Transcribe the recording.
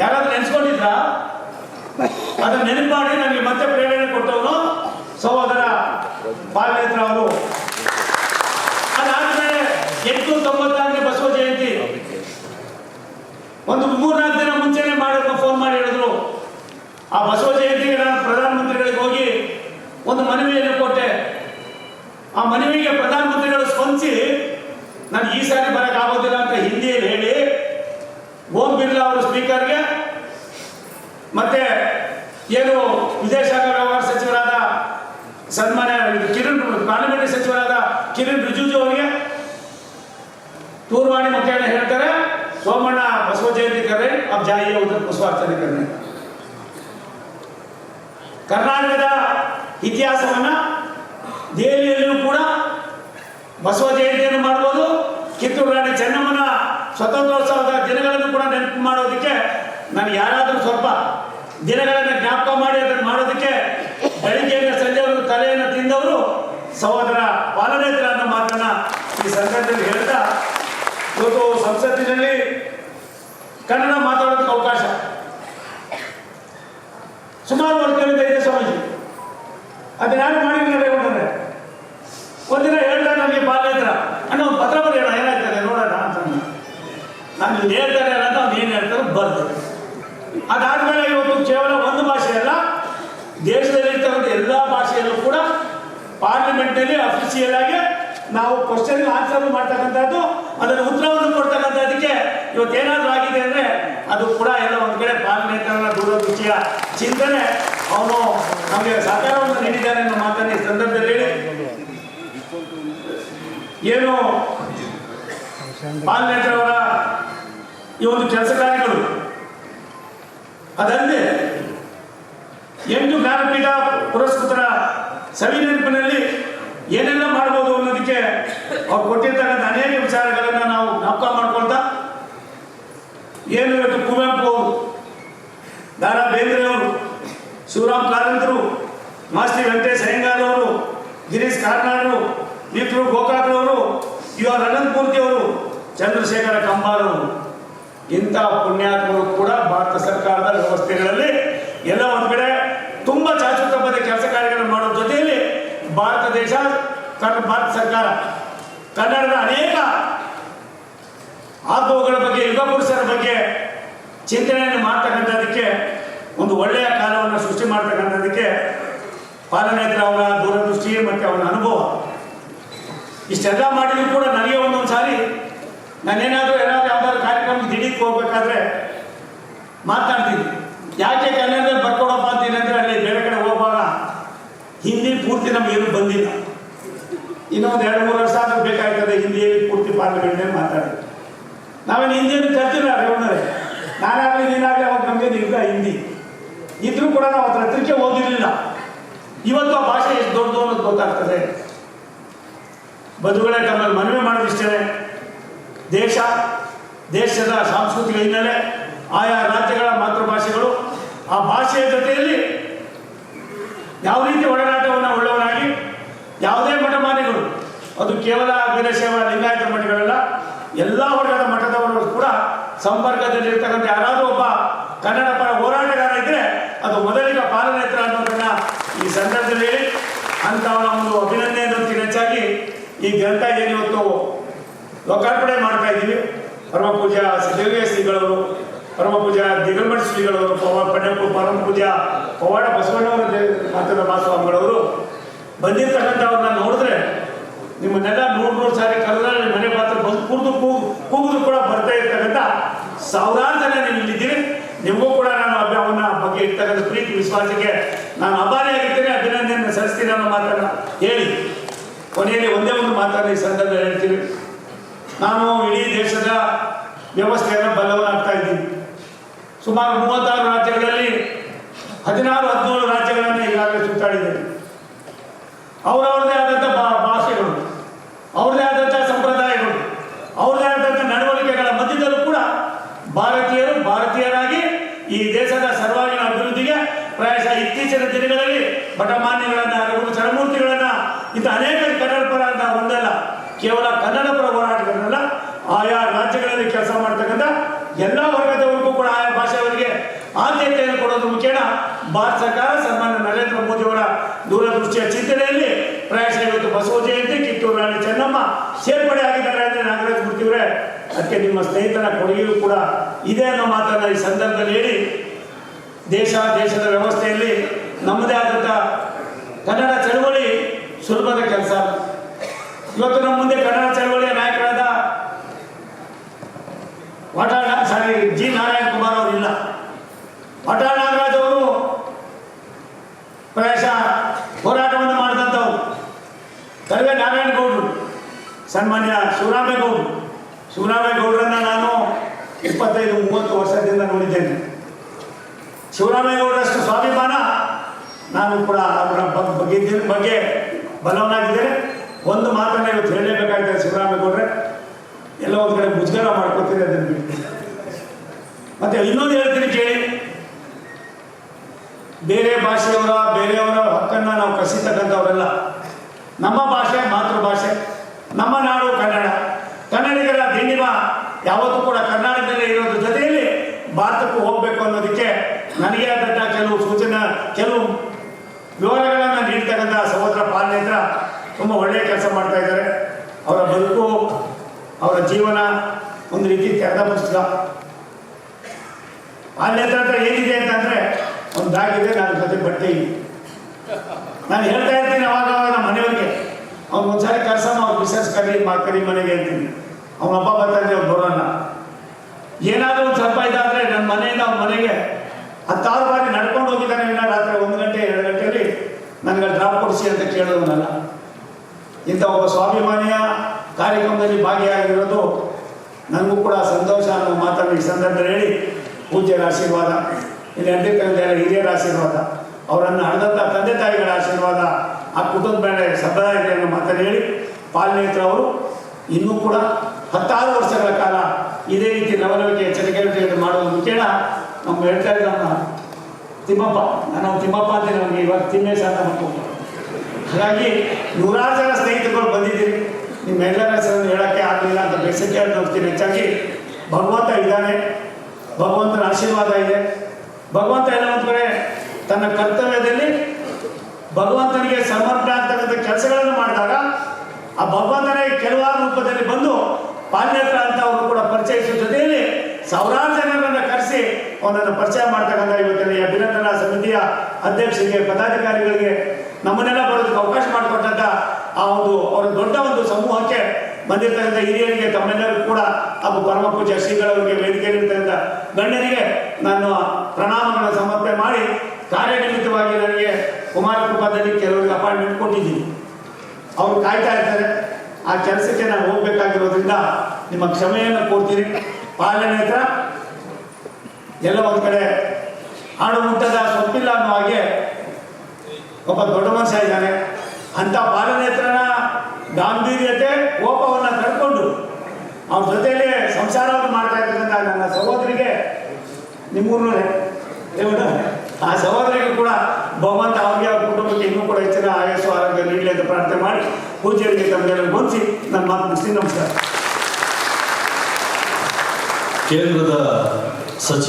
ಯಾರಾದ್ರೂ ನೆನೆಸ್ಕೊಂಡಿದ್ರ? ಅದನ್ನ ನೆನಪು ಮಾಡಿ ನನಗೆ ಮತ್ತೆ ಪ್ರೇರಣೆ ಕೊಟ್ಟವನು ಸಹೋದರ ಬಾಲನೇತ್ರ ಅವರು. ಅದಾದ್ಮೇಲೆ ಎಂಟು ತೊಂಬತ್ತಾರನೇ ಬಸವ ಜಯಂತಿ. ಒಂದು ಮೂರ್ನಾಲ್ಕು ದಿನ ಮುಂಚೆನೆ ಮಾಡಿದ್ರು ಫೋನ್ ಮಾಡಿ ಹೇಳಿದ್ರು. ಆ ಬಸವ ಜಯಂತಿಗೆ ನಾನು ಪ್ರಧಾನಮಂತ್ರಿಗಳಿಗೆ ಹೋಗಿ ಒಂದು ಮನವಿಯನ್ನು ಕೊಟ್ಟೆ. ಆ ಮನವಿಗೆ ಪ್ರಧಾನಮಂತ್ರಿಗಳು ಸ್ಪಂದಿಸಿ, ನಾನು ಈ ಸಾರಿ ಬರಕ್ ಆಗೋದಿಲ್ಲ ಅಂತ ಹಿಂದಿಯಲ್ಲಿ ಹೇಳಿ ಓಂ ಬಿರ್ಲಾ ಅವರು ಸ್ಪೀಕರ್ಗೆ ಮತ್ತೆ ಏನು ವಿದೇಶಾಂಗ ವ್ಯವಹಾರ ಸಚಿವರಾದ ಸನ್ಮಾನ್ಯ ಕಿರಣ್ ಪಾರ್ಲಿಮೆಂಟ್ ಸಚಿವರಾದ ಕಿರಣ್ ರಿಜಿಜು ಅವರಿಗೆ ದೂರವಾಣಿ ಮುಖೇನ ಹೇಳ್ತಾರೆ, ಸೋಮಣ್ಣ ಬಸವ ಜಯಂತಿ ಕರೆ ಅಬ್ ಜಾಯಿ ಉದರ್ ಪುಷ್ಪಾರ್ಚನೆ ಕರೆ ಕರ್ನಾಟಕದ ಇತಿಹಾಸವನ್ನ ದೆಹಲಿಯಲ್ಲಿಯೂ ಕೂಡ ಬಸವ ಜಯಂತಿಯನ್ನು ಮಾಡಬಹುದು ಕಿತ್ತೂರು ರಾಣಿ ಚೆನ್ನಮ್ಮನ ಸ್ವತಂತ್ರೋತ್ಸವದ ದಿನಗಳನ್ನು ಕೂಡ ನೆನಪು ಮಾಡೋದಕ್ಕೆ ನಾನು ಯಾರಾದರೂ ಸ್ವಲ್ಪ ದಿನಗಳನ್ನು ಜ್ಞಾಪಕ ಮಾಡಿ ಅದನ್ನು ಮಾಡೋದಕ್ಕೆ ಬೆಳಿಗ್ಗೆಯಿಂದ ಸಂಜೆವರೆಗೂ ತಲೆಯನ್ನು ತಿಂದವರು ಸಹೋದರ ಪಾಲನೇತ್ರ ಅನ್ನೋ ಮಾತನ್ನ ಈ ಸಂದರ್ಭದಲ್ಲಿ ಹೇಳ್ತಾ, ಇವತ್ತು ಸಂಸತ್ತಿನಲ್ಲಿ ಕನ್ನಡ ಮಾತಾಡೋದಕ್ಕೆ ಅವಕಾಶ. ಸುಮಾರು ವರ್ಷಗಳಿಂದ ಇದೆ ಸ್ವಾಮೀಜಿ. ಅದನ್ನ ಯಾರು ಮಾಡಿದ್ರೆ ರೇವಣ್ಣವ್ರೆ ಒಂದಿನ ಹೇಳ್ತಾರೆ ನಮಗೆ ಬಾಲನೇತ್ರ ಅಣ್ಣ, ಒಂದು ಪತ್ರ ಬರೆಯೋಣ, ಏನಾಯ್ತದೆ, ನೋಡೋಣ ಅಂತ. ನಾನು ಹೇಳ್ತಾರೆ ಅಂತ ಅವ್ನು ಏನು ಹೇಳ್ತಾರೆ ಬರ್ದು ಅದಾದ್ಮೇಲೆ ಇವತ್ತು ಕೇವಲ ಒಂದು ಭಾಷೆ ಅಲ್ಲ, ದೇಶದಲ್ಲಿ ಇರ್ತಕ್ಕಂಥ ಎಲ್ಲ ಭಾಷೆಯಲ್ಲೂ ಕೂಡ ಪಾರ್ಲಿಮೆಂಟ್ನಲ್ಲಿ ಅಫಿಷಿಯಲ್ ಆಗಿ ನಾವು ಕ್ವಶನ್ ಆನ್ಸರ್ ಮಾಡ್ತಕ್ಕಂಥದ್ದು ಅದರ ಉತ್ತರವನ್ನು ಕೊಡ್ತಕ್ಕಂಥದ್ದಕ್ಕೆ ಇವತ್ತೇನಾದ್ರೂ ಆಗಿದೆ ಅಂದ್ರೆ ಅದು ಕೂಡ ಎಲ್ಲ ಒಂದು ಕಡೆ ಪಾರ್ಲಿಮೆಂಟ್ನ ದೂರದೃಷ್ಟಿಯ ಚಿಂತನೆ. ಅವನು ನಮಗೆ ಸಹಕಾರವನ್ನು ನೀಡಿದ್ದಾನೆ ಅನ್ನೋ ಮಾತನ್ನ ಈ ಸಂದರ್ಭದಲ್ಲಿ ಏನು? ಪಾರ್ಲಿಮೆಂಟ್ ಅವರ ಈ ಒಂದು ಕೆಲಸ ಕಾರ್ಯಗಳು. ಅದಲ್ಲದೆ ಎಂಟು ಜ್ಞಾನಪೀಠ ಪುರಸ್ಕೃತರ ಸವಿ ನೆನಪಿನಲ್ಲಿ ಏನೆಲ್ಲ ಮಾಡ್ಬೋದು ಅನ್ನೋದಕ್ಕೆ ಅವ್ರು ಕೊಟ್ಟಿರ್ತಕ್ಕಂಥ ಅನೇಕ ವಿಚಾರಗಳನ್ನು ನಾವು ಜ್ಞಾಪಕ ಮಾಡ್ಕೊಳ್ತಾ ಏನು ಇವತ್ತು ಕುವೆಂಪು ಅವರು, ದಾರಾ ಬೇಂದ್ರೆ ಅವರು, ಶಿವರಾಮ್ ಕಾರಂತರು, ಮಾಸ್ತಿ ವೆಂಕಟೇಶ್ ಅಯ್ಯಂಗಾರ್ ಅವರು, ಗಿರೀಶ್ ಕಾರ್ನಾಡ್ರು ಗೋಕಾಕ್ರವರು, ಯು ಆರ್ ಅನಂತಮೂರ್ತಿ ಅವರು, ಚಂದ್ರಶೇಖರ ಕಂಬಾರ್ ಇಂಥ ಪುಣ್ಯಾತ್ಮರು ಕೂಡ ಭಾರತ ಸರ್ಕಾರದ ವ್ಯವಸ್ಥೆಗಳಲ್ಲಿ ಎಲ್ಲ ಒಂದು ಕಡೆ ತುಂಬ ಚಾಚುತಪ್ಪದ ಕೆಲಸ ಕಾರ್ಯಗಳನ್ನು ಮಾಡೋ ಜೊತೆಯಲ್ಲಿ ಭಾರತ ದೇಶ ಭಾರತ ಸರ್ಕಾರ, ಕನ್ನಡದ ಅನೇಕ ಆತ್ಮಗಳ ಬಗ್ಗೆ, ಯುಗ ಪುರುಷರ ಬಗ್ಗೆ ಚಿಂತನೆಯನ್ನು ಮಾಡ್ತಕ್ಕಂಥದಕ್ಕೆ ಒಂದು ಒಳ್ಳೆಯ ಕಾಲವನ್ನು ಸೃಷ್ಟಿ ಮಾಡ್ತಕ್ಕಂಥದಕ್ಕೆ ಪಾಲನೇತ್ರ ಅವರ ದೂರದೃಷ್ಟಿ ಮತ್ತು ಅವನ ಅನುಭವ. ಇಷ್ಟೆಲ್ಲ ಮಾಡಿದ್ರು ಕೂಡ ನನಗೆ ಒಂದೊಂದು ಸಾರಿ ನಾನೇನಾದರೂ ಏನಾದರೂ ಕಾರ್ಯಕ್ರಮಕ್ಕೆ ದಿಢೀಕ್ ಹೋಗ್ಬೇಕಾದ್ರೆ ಮಾತಾಡ್ತೀನಿ. ಯಾಕೆ ಕನ್ನಡದಲ್ಲಿ ಬರ್ಕೊಡಪ್ಪ ಅಂತೀನಂದ್ರೆ ಅಲ್ಲಿ ಬೇರೆ ಕಡೆ ಹೋಗುವಾಗ ಹಿಂದಿ ಪೂರ್ತಿ ನಮಗೇನು ಬಂದಿಲ್ಲ. ಇನ್ನೊಂದು ಎರಡು, ಮೂರು ವರ್ಷ ಆದ್ರೂ ಬೇಕಾಗ್ತದೆ ಹಿಂದಿಯಲ್ಲಿ ಪೂರ್ತಿ ಪಾಠಗಳನ್ನೇ ಮಾತಾಡಿ ನಾವೇನು ಹಿಂದಿಯನ್ನು ಕಲ್ತಿಲ್ಲ ರೇವಣ್ಣರೇ ನಾನಾಗಲಿ, ನೀನಾಗಲಿ ಅವಾಗ ನಮಗೆ ನಿಲ್ದ ಹಿಂದಿ. ಇದ್ರೂ ಕೂಡ ನಾವು ಅದರ ಹತ್ರಕ್ಕೆ ಓದಿರಲಿಲ್ಲ ಇವತ್ತು ಆ ಭಾಷೆ ಎಷ್ಟು ದೊಡ್ಡದು ಅನ್ನೋದು ಗೊತ್ತಾಗ್ತದೆ. ಬದುಗಳೇ ತಮ್ಮಲ್ಲಿ ಮನವಿ ಮಾಡೋದಿಷ್ಟೇ ದೇಶ ದೇಶದ ಸಾಂಸ್ಕೃತಿಕ ಹಿನ್ನೆಲೆ ಆಯಾ ರಾಜ್ಯಗಳ ಮಾತೃಭಾಷೆಗಳು, ಆ ಭಾಷೆಯ ಜೊತೆಯಲ್ಲಿ ಯಾವ ರೀತಿ ಒಡನಾಟವನ್ನು ಉಳ್ಳವನಾಗಿ ಯಾವುದೇ ಮಠಮಾನ್ಯಗಳು ಅದು ಕೇವಲ ವೀರಶೈವ ಲಿಂಗಾಯತ ಮಠಗಳಲ್ಲ, ಎಲ್ಲ ವರ್ಗದ ಮಠದವರು ಕೂಡ ಸಂಪರ್ಕದಲ್ಲಿರ್ತಕ್ಕಂಥ ಯಾರಾದರೂ ಒಬ್ಬ ಕನ್ನಡ ಪರ ಹೋರಾಟಗಾರ ಇದ್ರೆ ಅದು ಮೊದಲಿಗೆ ಪಾಲನೆತ್ರ ಅನ್ನೋದನ್ನ ಈ ಸಂದರ್ಭದಲ್ಲಿ ಅಂತ ಅಂತವನ ಒಂದು ಅಭಿನಂದನೆ ಹೆಚ್ಚಾಗಿ ಈ ಗ್ರಂಥ ಏನಿವತ್ತು ಲೋಕಾರ್ಪಣೆ ಮಾಡ್ತಾ ಇದ್ದೀವಿ. ಪರಮ ಪೂಜಾ ಸಿದ್ದೇವಿಯ ಶ್ರೀಗಳವರು ಪರಮ ಪೂಜಾ ದಿಗಂಬರ ಶ್ರೀಗಳವರು ಪಡ್ಯಪ್ಪು ಪರಮ ಪೂಜಾ ಪವಾಡ ಬಸವಣ್ಣವರ ಮಾತದ ಮಾಸ್ವಾಮಿಗಳವರು ಬಂದಿರ್ತಕ್ಕಂಥವ್ರನ್ನ ನೋಡಿದ್ರೆ ನಿಮ್ಮನ್ನೆಲ್ಲ ನೂರು ನೂರು ಸಾರಿ ಕರೆದ್ರೆ ಮನೆ ಪಾತ್ರ ಬಂದು ಕೂದು ಕೂಗು ಕೂಗುದು ಕೂಡ ಬರ್ತಾ ಇರ್ತಕ್ಕಂಥ ಸಾವಿರಾರು ಜನ ನೀವು ಇಲ್ಲಿದ್ದೀರಿ. ನಿಮಗೂ ಕೂಡ ನಾನು ಅಭಿಯಾನ ಬಗ್ಗೆ ಇರ್ತಕ್ಕಂಥ ಪ್ರೀತಿ, ವಿಶ್ವಾಸಕ್ಕೆ ನಾನು ಅಭಾರಿಯಾಗಿದ್ದೇನೆ ಅಭಿನಂದನೆ ಸಲ್ಲಿಸ್ತೀನಿ ಅನ್ನೋ ಮಾತನ್ನ ಹೇಳಿ. ಕೊನೆಯಲ್ಲಿ ಒಂದೇ ಒಂದು ಮಾತನ್ನ ಈ ಸಂದರ್ಭದಲ್ಲಿ ಹೇಳ್ತೀನಿ. ನಾನು ಇಡೀ ದೇಶದ ವ್ಯವಸ್ಥೆಯನ್ನು ಬಲ್ಲವನಾಗ್ತಾ ಇದ್ದೀನಿ. ಸುಮಾರು ಮೂವತ್ತಾರು ರಾಜ್ಯಗಳಲ್ಲಿ ಹದಿನಾರು, ಹದಿನೇಳು ರಾಜ್ಯಗಳನ್ನು ಈಗಾಗಲೇ ಸುತ್ತಾಡಿದ್ದೇನೆ. ಅವರವ್ರದೇ ಆದಂಥ ಭಾಷೆಗಳು ಅವ್ರದೇ ಆದಂಥ ಸಂಪ್ರದಾಯಗಳು ಅವ್ರದೇ ಆದಂಥ ನಡವಳಿಕೆಗಳ ಮಧ್ಯದಲ್ಲೂ ಕೂಡ ಭಾರತೀಯರು ಭಾರತೀಯರಾಗಿ ಈ ದೇಶದ ಸರ್ವಾಂಗೀಣ ಅಭಿವೃದ್ಧಿಗೆ ಪ್ರಾಯಶಃ ಇತ್ತೀಚಿನ ದಿನಗಳಲ್ಲಿ ಮಠಮಾನ್ಯಗಳನ್ನ ರಘು ಚರಮೂರ್ತಿಗಳನ್ನ ಇಂಥ ಅನೇಕ ಕನ್ನಡ ಪರ ಅಂತ ಒಂದಲ್ಲ ಕೇವಲ ಕನ್ನಡ ಪರ ರಾಜ್ಯಗಳಲ್ಲಿ ಕೆಲಸ ಮಾಡ್ತಕ್ಕಂಥ ಎಲ್ಲ ವರ್ಗದವರಿಗೂ ಕೂಡ ಆಯಾ ಭಾಷೆಯವರಿಗೆ ಆದ್ಯತೆಯನ್ನು ಕೊಡೋದ್ರ ಮುಖೇನ ಭಾರತ ಸರ್ಕಾರ ಸನ್ಮಾನ್ಯ ನರೇಂದ್ರ ಮೋದಿಯವರ ದೂರದೃಷ್ಟಿಯ ಚಿಂತನೆಯಲ್ಲಿ ಪ್ರಾಯಶಃ ಇವತ್ತು ಬಸವ ಜಯಂತಿ, ಕಿತ್ತೂರು ರಾಣಿ ಚೆನ್ನಮ್ಮ ಸೇರ್ಪಡೆ ಆಗಿದ್ದಾರೆ ಅಂದರೆ ನಾಗರಾಜ್ ಮೂರ್ತಿಯವರೇ ಅದಕ್ಕೆ ನಿಮ್ಮ ಸ್ನೇಹಿತರ ಕೊಡುಗೆಯೂ ಕೂಡ ಇದೆ ಅನ್ನೋ ಮಾತನ್ನ ಈ ಸಂದರ್ಭದಲ್ಲಿ ಹೇಳಿ, ದೇಶ, ದೇಶದ ವ್ಯವಸ್ಥೆಯಲ್ಲಿ ನಮ್ಮದೇ ಆದಂಥ ಕನ್ನಡ ಚಳವಳಿ ಸುಲಭದ ಕೆಲಸ. ಇವತ್ತು ನಮ್ಮ ಮುಂದೆ ಕನ್ನಡ ಚಳವಳಿಯ ನಾಯಕರಾದ ವಾಟಾಳ ಸಾರಿ, ಜಿ. ನಾರಾಯಣ ಕುಮಾರ್ ಅವರು ಇಲ್ಲ. ವಾಟಾಳ ನಾಗರಾಜ್ ಅವರು ಪ್ರಾಯಶಃ ಹೋರಾಟವನ್ನು ಮಾಡಿದಂಥವ್ರು. ಕರವೇ ನಾರಾಯಣಗೌಡರು, ಸನ್ಮಾನ್ಯ ಶಿವರಾಮೇಗೌಡರು. ಶಿವರಾಮೇಗೌಡರನ್ನ ನಾನು ಇಪ್ಪತ್ತೈದು, ಮೂವತ್ತು ವರ್ಷದಿಂದ ನೋಡಿದ್ದೇನೆ. ಶಿವರಾಮೇಗೌಡರಷ್ಟು ಸ್ವಾಭಿಮಾನ ನಾನು ಕೂಡ ಅವರ ಬಗ್- ಬಗ್ಗೆ ಬಗ್ಗೆ ಬಲವನಾಗಿದ್ದೇನೆ ಒಂದು ಮಾತನ್ನ ಇವತ್ತು ಹೇಳಲೇಬೇಕಾಗಿದೆ ಶಿವರಾಮೇಗೌಡ್ರೆ. ಎಲ್ಲ ಒಂದು ಕಡೆ ಮುಜುಗರ ಮಾಡ್ಕೊತೀರಿ ಅದನ್ನು ಬಿಟ್ಟು. ಮತ್ತೆ ಇನ್ನೊಂದು ಹೇಳ್ತೀನಿ ಕೇಳಿ. ಬೇರೆ ಭಾಷೆಯವರ, ಬೇರೆಯವರ ಹಕ್ಕನ್ನ ನಾವು ಕಸಿತಕ್ಕಂಥವರೆಲ್ಲ ನಮ್ಮ ಭಾಷೆ, ಮಾತೃಭಾಷೆ, ನಮ್ಮ ನಾಡು ಕನ್ನಡ ಕನ್ನಡಿಗರ ದಿಣಿವ ಯಾವತ್ತೂ ಕೂಡ ಕರ್ನಾಟಕದಲ್ಲೇ ಇರೋದ್ರ ಜೊತೆಯಲ್ಲಿ ಭಾರತಕ್ಕೂ ಹೋಗಬೇಕು ಅನ್ನೋದಕ್ಕೆ ನನಗೆ ಆದಂಥ ಕೆಲವು ಸೂಚನೆ ಕೆಲವು ವಿವರಗಳನ್ನು ನೀಡ್ತಕ್ಕಂಥ ಸಹೋದರ ಪಾಲನೇತ್ರ ತುಂಬ ಒಳ್ಳೆಯ ಕೆಲಸ ಮಾಡ್ತಾ ಇದ್ದಾರೆ ಅವರ ಬದುಕು ಅವರ ಜೀವನ ಒಂದು ರೀತಿ ತೆರೆದ ಪುಸ್ತಕ. ಅಲ್ಲಿ ಹತ್ರ ಏನಿದೆ ಅಂತಂದರೆ ಒಂದು ಇದೆ ನನ್ನ ಜೊತೆ ಬಟ್ಟೆ ಇದೆ. ನಾನು ಹೇಳ್ತಾ ಇರ್ತೀನಿ ಅವಾಗ ಅವಾಗ ನಮ್ಮ ಮನೆಯವ್ರಿಗೆ. ಅವ್ನು ಒಂದ್ಸಾರಿ ಕರ್ಸಮ್ಮ, ಅವ್ರು ಮಿಸಸ್ ಕರಿ, ಮಾ ಕರಿ ಮನೆಗೆ ಅಂತೀನಿ. ಅವನ ಹಬ್ಬ ಬರ್ತಾನೆ ಅವ್ರು ಬರೋಣ ಏನಾದರೂ ಒಂದು ಸ್ವಲ್ಪ ಇದಾದರೆ ನನ್ನ ಮನೆಯಿಂದ ಅವ್ನ ಮನೆಗೆ ಹತ್ತಾರು ಬಾರಿ ನಡ್ಕೊಂಡು ಹೋಗಿದ್ದಾನೆ ವಿನ ರಾತ್ರಿ ಒಂದು ಗಂಟೆ, ಎರಡು ಗಂಟೆಯಲ್ಲಿ. ನನಗೆ ಡ್ರಾಪ್ ಕೊಡಿಸಿ ಅಂತ ಕೇಳೋದನ್ನಲ್ಲ ಇಂಥ ಒಬ್ಬ ಸ್ವಾಭಿಮಾನಿಯ ಕಾರ್ಯಕ್ರಮದಲ್ಲಿ ಭಾಗಿಯಾಗಿರೋದು ನನಗೂ ಕೂಡ ಸಂತೋಷ ಅನ್ನೋ ಮಾತನ್ನು ಈ ಹೇಳಿ, ಪೂಜ್ಯರ ಆಶೀರ್ವಾದ, ಇಲ್ಲಿ ಅಧ್ಯಕ್ಷ ಹಿರಿಯರ ಆಶೀರ್ವಾದ, ಅವರನ್ನು ಹಣದಂತ ತಂದೆ ತಾಯಿಗಳ ಆಶೀರ್ವಾದ, ಆ ಕುಟುಂಬದ ಮೇಲೆ ಸದಾ ಇದೆ ಅನ್ನೋ ಮಾತನ್ನು ಹೇಳಿ, ಪಾಲನೇತ್ರ ಅವರು ಇನ್ನೂ ಕೂಡ ಹತ್ತಾರು ವರ್ಷಗಳ ಕಾಲ ಇದೇ ರೀತಿ ನವಲವಿಕೆ ಎಚ್ಚರಿಕೆಯನ್ನು ಮಾಡೋದು ಮುಖ್ಯ ನಮ್ಮ ಹೇಳ್ತಾ ಇದ್ದ ತಿಮ್ಮಪ್ಪ, ನಾನು ತಿಮ್ಮಪ್ಪ ಅಂತ ನಮಗೆ ಇವಾಗ ತಿಮ್ಮೇಶ ಅಂತ ಹಾಗಾಗಿ ನೂರಾರು ಜನ ಸ್ನೇಹಿತರುಗಳು ಹೇಳೋಕ್ಕೆ ಆಗಲಿಲ್ಲ ಅಂತ ಹೋಗ್ತೀನಿ. ಹೆಚ್ಚಾಗಿ ಭಗವಂತ ಇದ್ದಾನೆ. ಭಗವಂತನ ಆಶೀರ್ವಾದ ಇದೆ. ಭಗವಂತ ಎಲ್ಲ ಒಂದು ತನ್ನ ಕರ್ತವ್ಯದಲ್ಲಿ ಭಗವಂತನಿಗೆ ಸಮರ್ಪಣೆ ಆಗ್ತಕ್ಕಂಥ ಕೆಲಸಗಳನ್ನು ಮಾಡಿದಾಗ ಆ ಭಗವಂತನೇ ಕೆಲವಾರು ರೂಪದಲ್ಲಿ ಬಂದು ಪಾಲ್ಯತ್ರ ಅಂತ ಅವರು ಕೂಡ ಪರಿಚಯಿಸುವ ಜೊತೆಯಲ್ಲಿ ಸಾವಿರಾರು ಜನರನ್ನು ಕರೆಸಿ ಅವನನ್ನು ಪರಿಚಯ ಮಾಡ್ತಕ್ಕಂಥ ಇವತ್ತಿನ ಈ ಅಭಿನಂದನಾ ಸಮಿತಿಯ ಅಧ್ಯಕ್ಷರಿಗೆ, ಪದಾಧಿಕಾರಿಗಳಿಗೆ ನಮ್ಮನ್ನೆಲ್ಲ ಬರೋದಕ್ಕೆ ಅವಕಾಶ ಮಾಡಿಕೊಟ್ಟಂತ ಆ ಒಂದು, ಅವರ ದೊಡ್ಡ ಒಂದು ಸಮೂಹಕ್ಕೆ ಬಂದಿರ್ತಕ್ಕಂಥ ಹಿರಿಯರಿಗೆ ತಮ್ಮೆಲ್ಲರಿಗೂ ಕೂಡ, ಹಾಗೂ ಪರಮ ಪೂಜೆ ಶ್ರೀಗಳವರಿಗೆ ವೇದಿಕೆಯಲ್ಲಿರ್ತಕ್ಕಂಥ ಗಣ್ಯರಿಗೆ ನಾನು ಪ್ರಣಾಮಗಳನ್ನು ಸಮರ್ಪಣೆ ಮಾಡಿ ಕಾರ್ಯನಿಮಿತ್ತವಾಗಿ ನನಗೆ ಕುಮಾರ ಕೃಪಾದಲ್ಲಿ ಕೆಲವರಿಗೆ ಅಪಾಯಿಂಟ್ಮೆಂಟ್ ಕೊಟ್ಟಿದ್ದೀನಿ. ಅವರು ಕಾಯ್ತಾ ಇರ್ತಾರೆ. ಆ ಕೆಲಸಕ್ಕೆ ನಾನು ಹೋಗ್ಬೇಕಾಗಿರೋದ್ರಿಂದ ನಿಮ್ಮ ಕ್ಷಮೆಯನ್ನು ಕೊಡ್ತೀನಿ ಪಾಲನೆ ಹತ್ರ ಎಲ್ಲ ಒಂದು ಕಡೆ ಹಾಡು ಮುಟ್ಟದ ಸೊಪ್ಪಿಲ್ಲ ಅನ್ನೋ ಹಾಗೆ ಒಬ್ಬ ದೊಡ್ಡ ಮನುಷ್ಯ ಇದ್ದಾನೆ. ಅಂತ ಪಾಲನೆ ಹತ್ರನ ಗಾಂಭೀರ್ಯತೆ ಓಪವ ಅವ್ರ ಜೊತೆಯಲ್ಲಿ ಸಂಸಾರವನ್ನು ಮಾಡ್ತಾ ಇರ್ತಕ್ಕಂಥ ನನ್ನ ಸಹೋದರಿಗೆ ನಿಮ್ಮೂರೇ ದೇವರ, ಆ ಸಹೋದರಿಗೂ ಕೂಡ ಭಗವಂತ ಅವ್ರಿಗೆ ಅವ್ರ ಕುಟುಂಬಕ್ಕೆ ಇನ್ನೂ ಕೂಡ ಹೆಚ್ಚಿನ ಆಯಸ್ಸು, ಆರೋಗ್ಯ ನೀಡಲಿ ಅಂತ ಪ್ರಾರ್ಥನೆ ಮಾಡಿ ಪೂಜೆಯಲ್ಲಿ ತಮ್ಮೆಲ್ಲರೂ ಹೊಂದಿಸಿ ನನ್ನ ಮಾತು ಮುಗಿಸಿ. ನಮಸ್ಕಾರ. ಕೇಂದ್ರದ ಸಚಿವ